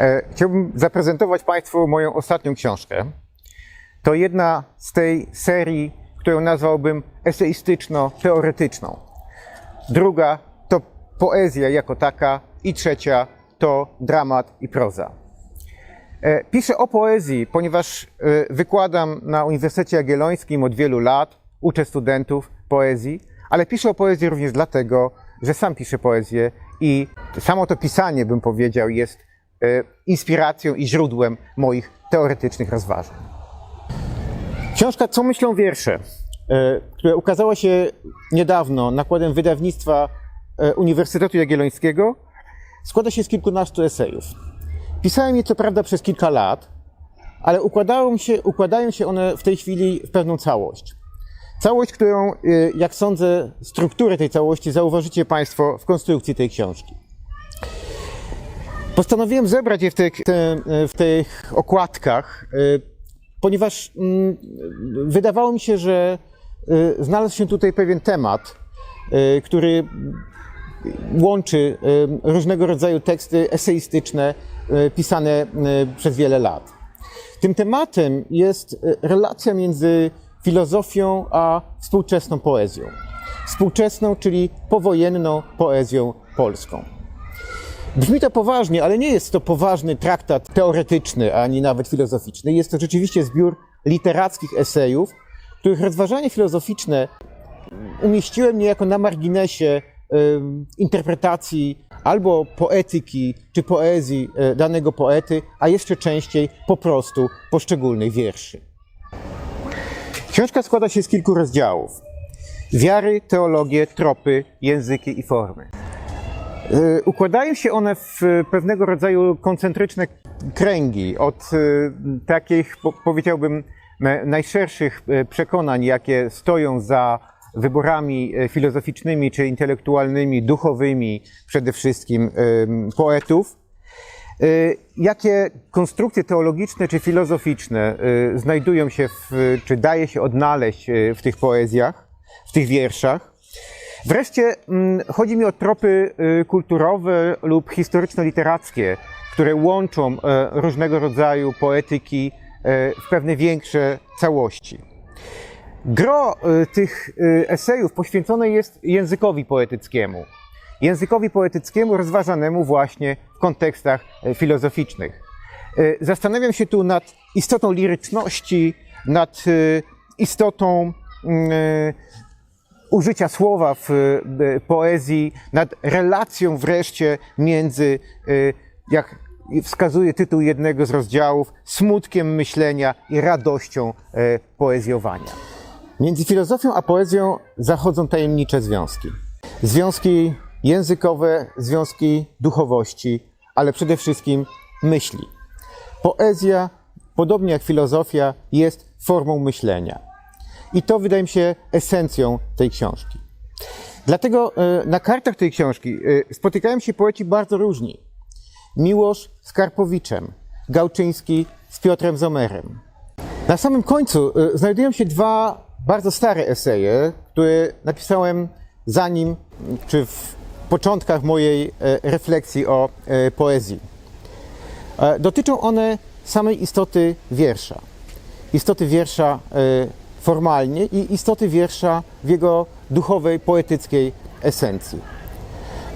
E, Chciałbym zaprezentować Państwu moją ostatnią książkę. To jedna z tej serii, którą nazwałbym eseistyczno-teoretyczną. Druga to poezja jako taka i trzecia to dramat i proza. E, Piszę o poezji, ponieważ e, wykładam na Uniwersytecie Jagiellońskim od wielu lat, uczę studentów poezji, ale piszę o poezji również dlatego, że sam piszę poezję i samo to pisanie, bym powiedział, jest inspiracją i źródłem moich teoretycznych rozważań. Książka Co myślą wiersze, e, która ukazała się niedawno nakładem wydawnictwa e, Uniwersytetu Jagiellońskiego, składa się z kilkunastu esejów. Pisałem je co prawda przez kilka lat, ale układają się, układają się one w tej chwili w pewną całość. Całość, którą, jak sądzę, strukturę tej całości zauważycie Państwo w konstrukcji tej książki. Postanowiłem zebrać je w tych, w tych okładkach, y, ponieważ mm, wydawało mi się, że y, znalazł się tutaj pewien temat, y, który łączy różnego rodzaju teksty eseistyczne pisane przez wiele lat. Tym tematem jest relacja między filozofią a współczesną poezją. Współczesną, czyli powojenną poezją polską. Brzmi to poważnie, ale nie jest to poważny traktat teoretyczny, ani nawet filozoficzny. Jest to rzeczywiście zbiór literackich esejów, których rozważanie filozoficzne umieściłem niejako na marginesie interpretacji albo poetyki czy poezji e, danego poety, a jeszcze częściej po prostu poszczególnych wierszy. Książka składa się z kilku rozdziałów. Wiary, teologie, tropy, języki i formy. Y, Układają się one w pewnego rodzaju koncentryczne kręgi od y, takich, po- powiedziałbym, najszerszych y, przekonań, jakie stoją za wyborami y, filozoficznymi czy intelektualnymi, duchowymi przede wszystkim poetów, Y, Jakie konstrukcje teologiczne czy filozoficzne y, znajdują się, w, czy daje się odnaleźć y, w tych poezjach, w tych wierszach? Wreszcie mm, chodzi mi o tropy y, kulturowe lub historyczno-literackie, które łączą e, różnego rodzaju poetyki e, w pewne większe całości. Gro y, tych esejów poświęcone jest językowi poetyckiemu. Językowi poetyckiemu rozważanemu właśnie w kontekstach e, filozoficznych. Zastanawiam się tu nad istotą liryczności, nad istotą y, użycia słowa w y, poezji, nad relacją wreszcie między, y, jak wskazuje tytuł jednego z rozdziałów, smutkiem myślenia i radością e, poezjowania. Między filozofią a poezją zachodzą tajemnicze związki. Związki językowe, związki duchowości, ale przede wszystkim myśli. Poezja, podobnie jak filozofia, jest formą myślenia. I to wydaje mi się esencją tej książki. Dlatego e, na kartach tej książki e, spotykają się poeci bardzo różni. Miłosz z Karpowiczem, Gałczyński z Piotrem Zomerem. Na samym końcu e, znajdują się dwa bardzo stare eseje, które napisałem zanim, czy w początkach mojej refleksji o poezji. Dotyczą one samej istoty wiersza. Istoty wiersza formalnie i istoty wiersza w jego duchowej, poetyckiej esencji.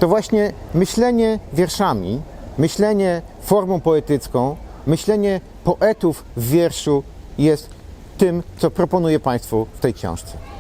To właśnie myślenie wierszami, myślenie formą poetycką, myślenie poetów w wierszu jest tym, co proponuję Państwu w tej książce.